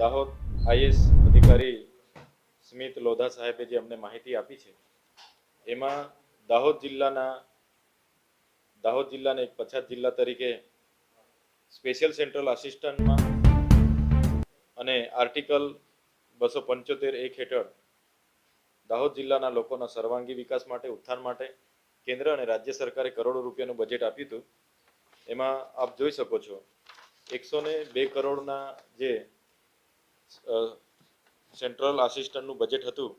Dahod IAS અધિકારી સ્મિત લોધા સાહેબે જે અમને માહિતી આપી છે, એમાં દાહોદ જિલ્લાના, દાહોદ જિલ્લાને એક પછાત જિલ્લા તરીકે સ્પેશિયલ સેન્ટ્રલ આસિસ્ટન્ટમાં અને આર્ટિકલ બસો પંચોતેર એક હેઠળ દાહોદ જિલ્લાના લોકોના સર્વાંગી વિકાસ માટે, ઉત્થાન માટે કેન્દ્ર અને રાજ્ય સરકારે કરોડો રૂપિયાનું બજેટ આપ્યું હતું. એમાં આપ જોઈ શકો છો, એકસો ને બે કરોડના જે સેન્ટ્રલ આસિસ્ટન્ટનું બજેટ હતું,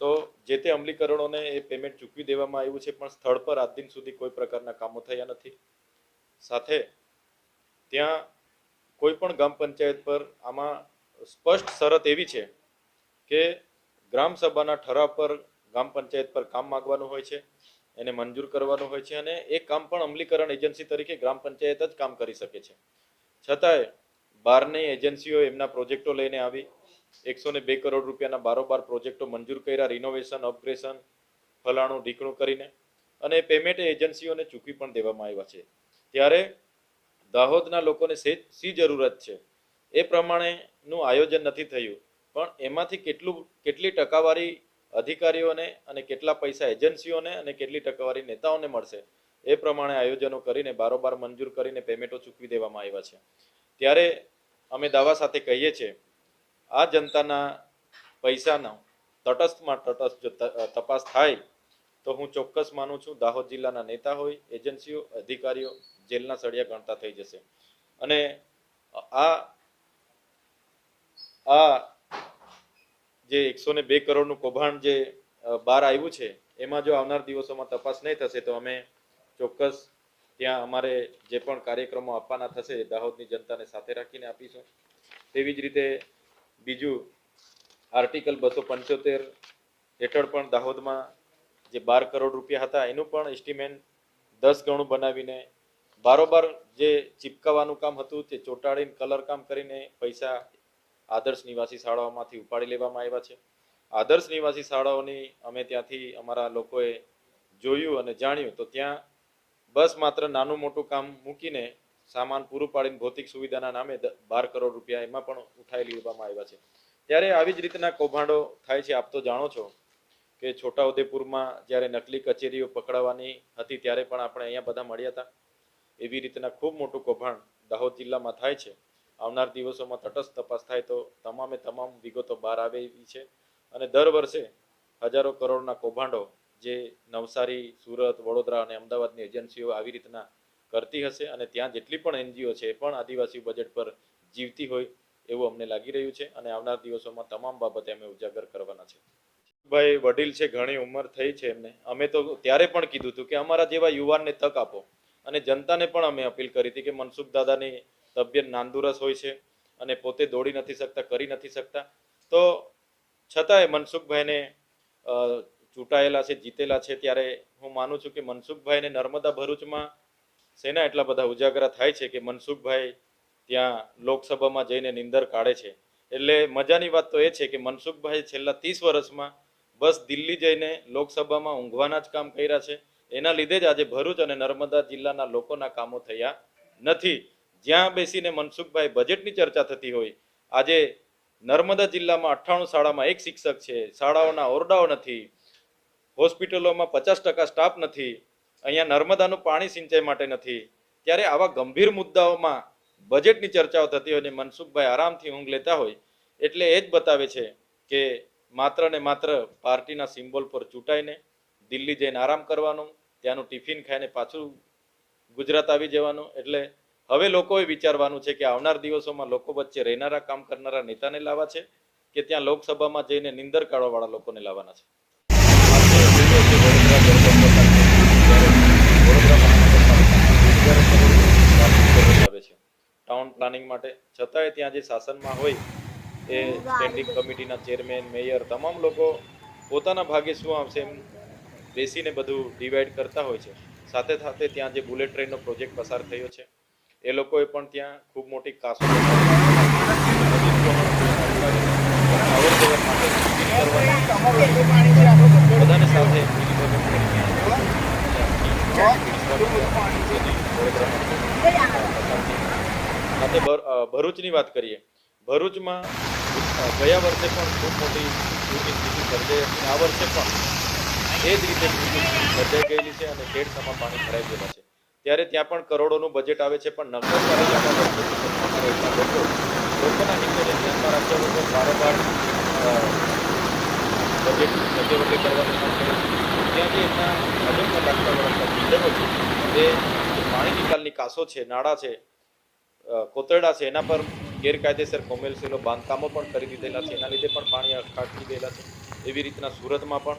તો જે તે અમલીકરણોને એ પેમેન્ટ ચૂકવી દેવામાં આવ્યું છે, પણ સ્થળ પર આજ દિન સુધી કોઈ પ્રકારના કામો થયા નથી. સાથે ત્યાં કોઈ પણ ગ્રામ પંચાયત પર આમાં સ્પષ્ટ શરત એવી છે કે ગ્રામ સભાના ઠરાવ પર ગ્રામ પંચાયત પર કામ માગવાનું હોય છે, એને મંજૂર કરવાનું હોય છે અને એ કામ પણ અમલીકરણ એજન્સી તરીકે ગ્રામ પંચાયત જ કામ કરી શકે છે. છતાંય બહારની એજન્સીઓ એમના પ્રોજેક્ટો લઈને આવી. એકસો ને બે કરોડ રૂપિયાના બારોબાર પ્રોજેક્ટો મંજૂર કર્યા રિનોવેશન અપગ્રેશન ફલાણું, ઢીકણું કરીને. અને પેમેન્ટ એજન્સીઓને ચૂકવી પણ દેવામાં આવ્યા છે. ત્યારે દાહોદના લોકોને સી જરૂરત છે. એ પ્રમાણેનું આયોજન નથી થયું. પણ એમાંથી કેટલું, કેટલી ટકાવારી અધિકારીઓને અને કેટલા પૈસા એજન્સીઓને અને કેટલી ટકાવારી નેતાઓને મળશે, એ પ્રમાણે આયોજનો કરીને બારોબાર મંજૂર કરીને પેમેન્ટો ચૂકવી દેવામાં આવ્યા છે. ત્યારે અમે દાવા સાથે કહીએ છીએ, આ જનતાના પૈસાનો તટસ્થમાં તટસ્થ જો તપાસ થાય, તો હું ચોક્કસ માનું છું દાહોદ જિલ્લાના નેતા હોય, એજન્સીઓ, અધિકારીઓ જેલના સળિયા ગણતા થઈ જશે. અને આ આ જે એકસો ને બે કરોડનું કૌભાંડ જે બહાર આવ્યું છે, એમાં જો આવનાર દિવસોમાં તપાસ નહીં થશે, તો અમે ચોક્કસ ત્યાં અમારે જે પણ કાર્યક્રમો આપવાના થશે દાહોદની જનતાને સાથે રાખીને આપીશું. તેવી જ રીતે બીજું આર્ટિકલ બસો પંચોતેર હેઠળ પણ દાહોદમાં જે બાર કરોડ રૂપિયા હતા, એનું પણ એસ્ટિમેટ દસ ગણું બનાવીને બારોબાર જે ચીપકાવાનું કામ હતું તે ચોંટાડીને કલર કામ કરીને પૈસા આદર્શ નિવાસી શાળાઓમાંથી ઉપાડી લેવામાં આવ્યા છે. આદર્શ નિવાસી શાળાઓની અમે ત્યાંથી અમારા લોકોએ જોયું અને જાણ્યું. તો ત્યાં બસ માત્ર નાનું મોટું કામ મૂકીને સામાન પૂરું પાડીને ભૌતિક સુવિધાના નામે બાર કરોડ રૂપિયા એમાં પણ ઉઠાવી લેવામાં આવ્યા છે. ત્યારે આવી જ રીતના કૌભાંડો થાય છે, આપ તો જાણો છો કે છોટાઉદેપુરમાં જ્યારે નકલી કચેરીઓ પકડાવાની હતી ત્યારે પણ આપણે અહીંયા બધા મળ્યા હતા. એવી રીતના ખૂબ મોટું કૌભાંડ દાહોદ જિલ્લામાં થાય છે. આવનાર દિવસોમાં તટસ્થ તપાસ થાય તો તમામે તમામ વિગતો બહાર આવે એવી છે. અને દર વર્ષે હજારો કરોડના કૌભાંડો જે નવસારી, સુરત, વડોદરા અને અમદાવાદની એજન્સીઓ આવી રીતના કરતી હશે અને ત્યાં જેટલી પણ એનજીઓ છે એ પણ આદિવાસી બજેટ પર જીવતી હોય એવું અમને લાગી રહ્યું છે અને આવનાર દિવસોમાં તમામ બાબતે અમે ઉજાગર કરવાના છે. ભાઈ, વડીલ છે, ઘણી ઉંમર થઈ છે એમને. અમે તો ત્યારે પણ કીધું હતું કે અમારા જેવા યુવાનને તક આપો અને જનતાને પણ અમે અપીલ કરી હતી કે મનસુખ દાદાની તબિયત નાંદુરસ હોય છે અને પોતે દોડી નથી શકતા, કરી નથી શકતા. તો છતાંય મનસુખભાઈને ચૂંટાયેલા છે, જીતેલા છે, ત્યારે હું માનું છું કે મનસુખભાઈને નર્મદા ભરૂચમાં શેના એટલા બધા ઉજાગરા થાય છે કે મનસુખભાઈ ત્યાં લોકસભામાં જઈને નિંદર કાઢે છે. એટલે મજાની વાત તો એ છે કે મનસુખભાઈ છેલ્લા ત્રીસ વર્ષમાં બસ દિલ્હી જઈને લોકસભામાં ઊંઘવાના જ કામ કર્યા છે. એના લીધે જ આજે ભરૂચ અને નર્મદા જિલ્લાના લોકોના કામો થયા નથી. જ્યાં બેસીને મનસુખભાઈ બજેટની ચર્ચા થતી હોય, આજે નર્મદા જિલ્લામાં અઠ્ઠાણું શાળામાં એક શિક્ષક છે, શાળાઓના ઓરડાઓ નથી હોસ્પિટલોમાં પચાસ ટકા સ્ટાફ નથી, અહીંયા નર્મદાનું પાણી સિંચાઈ માટે નથી, ત્યારે આવા ગંભીર મુદ્દાઓમાં બજેટની ચર્ચાઓ થતી હોય અને મનસુખભાઈ આરામથી ઊંઘ લેતા હોય, એટલે એ જ બતાવે છે કે માત્ર ને માત્ર પાર્ટીના સિમ્બોલ પર ચૂંટાઈને દિલ્હી જઈને આરામ કરવાનું, ત્યાંનું ટિફિન ખાઈને પાછું ગુજરાત આવી જવાનું, એટલે હવે લોકોએ વિચારવાનું છે કે આવનાર દિવસોમાં લોકો વચ્ચે રહેનારા કામ કરનારા નેતાને લાવવા છે કે ત્યાં લોકસભામાં જઈને નિંદર કાઢવાવાળા લોકોને લાવવાના છે? ટાઉન પ્લાનિંગ માટે છતાંય ત્યાં જે શાસનમાં હોય, એ સ્ટેન્ડિંગ કમિટીના ચેરમેન મેયર તમામ લોકો પોતાના ભાગે શું આવશે એમ બેસીને બધું ડિવાઈડ કરતા હોય છે. સાથે સાથે ત્યાં જે બુલેટ ટ્રેનનો પ્રોજેક્ટ પસાર થયો છે, એ લોકોએ પણ ત્યાં ખૂબ મોટી કાસો અવર જવર માટે બધાને સાથે સાથે ભરૂચની વાત કરીએ. ભરૂચમાં ગયા વર્ષે પણ ખૂબ મોટી પૂરની સ્થિતિ સર્જાઈ હતી. આ વર્ષે પણ એ જ રીતે સર્જાઈ ગયેલી છે અને ખેડસામાં પાણી ભરાઈ ગયેલા છે. ત્યારે ત્યાં પણ કરોડોનું બજેટ આવે છે, પણ નગરપાલિકાના વર્ષોથી સત્તામાં રહેલા લોકો લોકોના હિતોને ધ્યાનમાં રાખ્યા વગર વારંવાર બજેટ સજ્જવટી કરવાનું કામ કરે છે. ત્યાં જે એમના નગરમાં લાગતા વળગતા બિલ્ડરો છે જે પાણી નિકાલની કાસો છે, નાળા છે કોતરડા છે, એના પર ગેરકાયદેસર કોમેલસીલો બાંધકામો પણ કરી દીધેલા છે. એના લીધે પણ પાણી ખાટકી ગયેલા છે. એવી રીતના સુરતમાં પણ